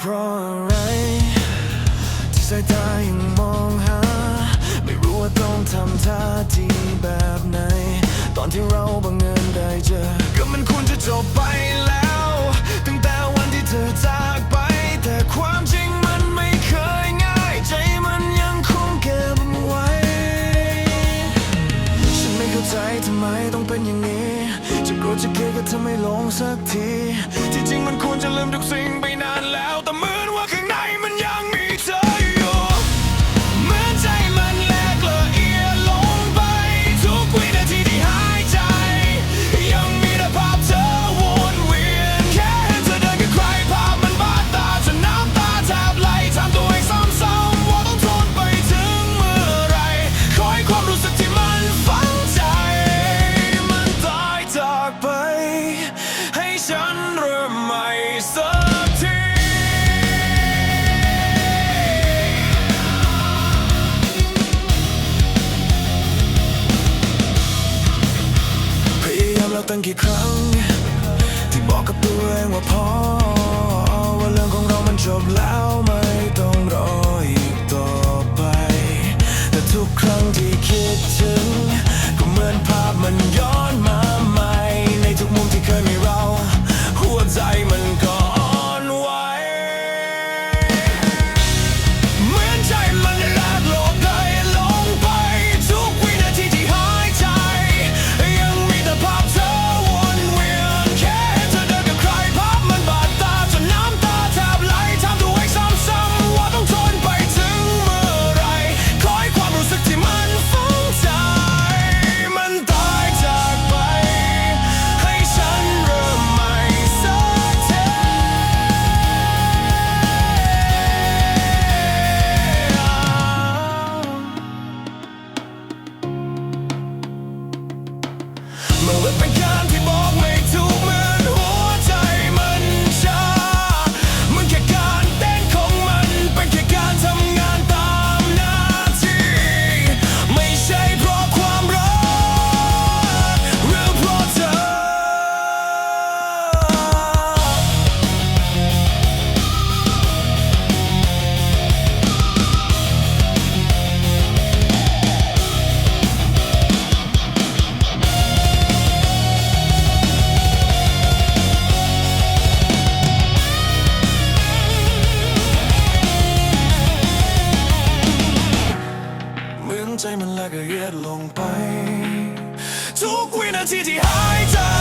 เพราะอะไร ที่สายตายังมองหา ไม่รู้ว่าต้องทำท่าทีแบบไหน ตอนที่เราบังเอิญได้เจอ ก็มันควรจะจบไปแล้ว ตั้งแต่วันที่เธอจากไป แต่ความจริงมันไม่เคยง่าย ใจมันยังคงเก็บไว้ ฉันไม่เข้าใจทำไมต้องเป็นอย่างนี้ จะโกรธจะเกลียดก็ทำไม่ลงสักที ที่จริงมันควรจะลืมทุกสิ่งไป ตั้งกี่ครั้ง ที่บอกกับตัวเองว่าพอ ว่าเรื่องของเรามันจบแล้วไม่ต้องรออีกต่อไป แต่ทุกครั้งที่คิดถึง ดลงไป ทุกวินาทีที่หายใจ